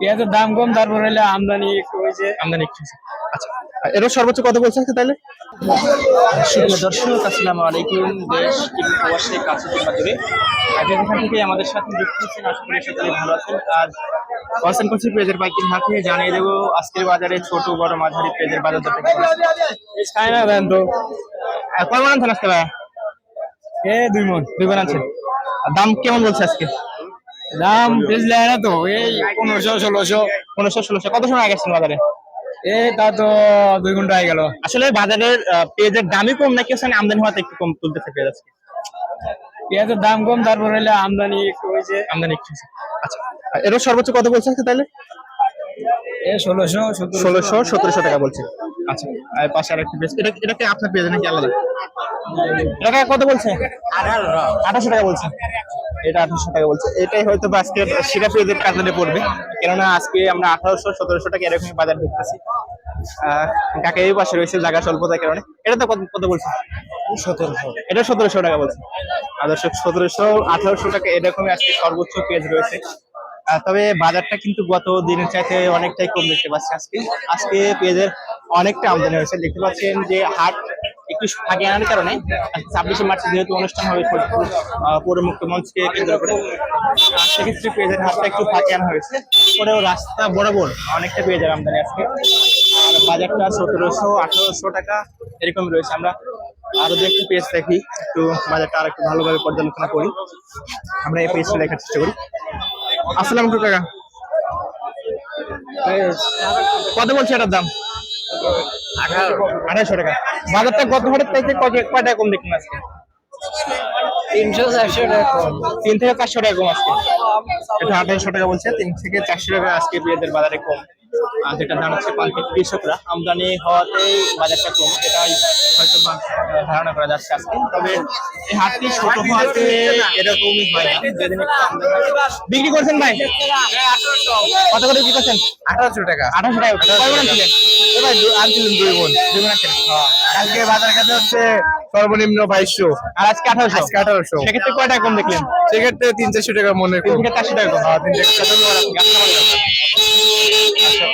পেঁয়াজের দাম কম তারপর হলে আমদানি একটু হয়েছে। আমদানি একটু আচ্ছা। আর এরও সর্বোচ্চ কত বলছে আজকে তাহলে? দর্শক আসসালামু আলাইকুম। দেশ কাছে কিংবা দূরে আর যেখান থেকে আমাদের সাথে যুক্ত হচ্ছেন আশা করি সকলে ভালো আছেন। আজ অবস্থান করছি পেঁয়াজের জানিয়ে দেবো আজকের বাজারে ছোট বড় মাঝারি পেঁয়াজের বাজার দরটা। খায় না দেন তো। আর কয় মান আনছেন আজকে ভাই এ দুই মন। দুই মান আনছেন। আর দাম কেমন বলছে আজকে? দাম বেচলে না। তো এই পনেরোশো ষোলোশো পনেরোশো ষোলোশো কত সময় আগে আসছেন বাজারে? এ তা তো দুই ঘণ্টা হয়ে গেল। আসলে বাজারের পেঁয়াজের দামই কম নাকি ওখানে আমদানি হওয়াতে একটু কম তুলতেছে পেঁয়াজ আজকে? পেঁয়াজের দাম কম তারপর হলে আমদানি একটু হয়েছে। আমদানি একটু আচ্ছা এরও সর্বোচ্চ কত বলছে আজকে তাহলে? এ ষোলোশো ষোলোশো সতেরোশো টাকা বলছে। আচ্ছা আর পাশে আর একটা বেশ এটা এটা কি আপনার পেয়ে নাকি আলাদা? এটা কত বলছে? আঠাশো টাকা বলছে। এটা আঠারোশো টাকা বলছে। এটাই হয়তো আজকে সিরা পেঁয়াজের কাজে পড়বে। কেননা আজকে আমরা আঠারোশো সতেরোশো টাকা এরকমই বাজার দেখতেছি। কাকা এই পাশে রয়েছে জায়গা স্বল্পতার কারণে। এটা তো কত কত বলছে? সতেরোশো। এটা সতেরোশো টাকা বলছে। আদর্শ সতেরোশো আঠারোশো টাকা এরকমই আজকে সর্বোচ্চ পেঁয়াজ রয়েছে। তবে বাজারটা কিন্তু গত দিনের চাইতে অনেকটাই কম দেখতে পাচ্ছি আজকে। আজকে পেঁয়াজের অনেকটা আমদানি হয়েছে। দেখতে পাচ্ছেন যে হাট একটু ফাঁকে আনার কারণে ছাব্বিশে মার্চ যেহেতু অনুষ্ঠান হবে পৌর মুক্ত মঞ্চকে কেন্দ্র করে। সেক্ষেত্রে পেঁয়াজের হাটটা একটু ফাঁকে আনা হয়েছে। পরেও রাস্তা বরাবর অনেকটা পেঁয়াজের আমদানি আজকে। আর বাজারটা সতেরোশো আঠারোশো টাকা এরকম রয়েছে। আমরা আরও দু একটু পেজ দেখি একটু বাজারটা আর একটু ভালোভাবে পর্যালোচনা করি। আমরা এই পেজটা দেখার চেষ্টা করি। আসসালাম কাকা। কত বলছে এটার দাম? আঠারোশো টাকা। বাজারটা গত হাটের থেকে কত কয়টা কম দেখলেন আজকে? তিনশো চারশো টাকা কম। তিন থেকে চারশো টাকা কম আজকে। এটা আঠারোশো টাকা বলছে তিন থেকে চারশো টাকা আজকে পেঁয়াজের বাজারে কম। যেটা হচ্ছে পাল্টে কৃষকরা আমদানি হওয়াতেই বাজারটা কম এটাই হয়তো ধারণা করা যাচ্ছে আজকে। তবে এই হাটটি ছোট হওয়াতে এরকমই হয় না। যেদিন। বিক্রি করছেন ভাই? কত করে বিক্রি করছেন? আঠারোশো টাকা। আঠারোশো টাকা। মণ আনছিলেন? দুই দুই? কালকে বাজার কাছে হচ্ছে সর্বনিম্ন বাইশশো। আর আজকে আঠারোশো? আজকে আঠারোশো। সেক্ষেত্রে কয় টাকা কম দেখলেন? সেক্ষেত্রে তিন চারশো টাকা মনে তিন চারশো টাকা কম। হ্যাঁ, তিন। আসসালামু আলাইকুম। আচ্ছা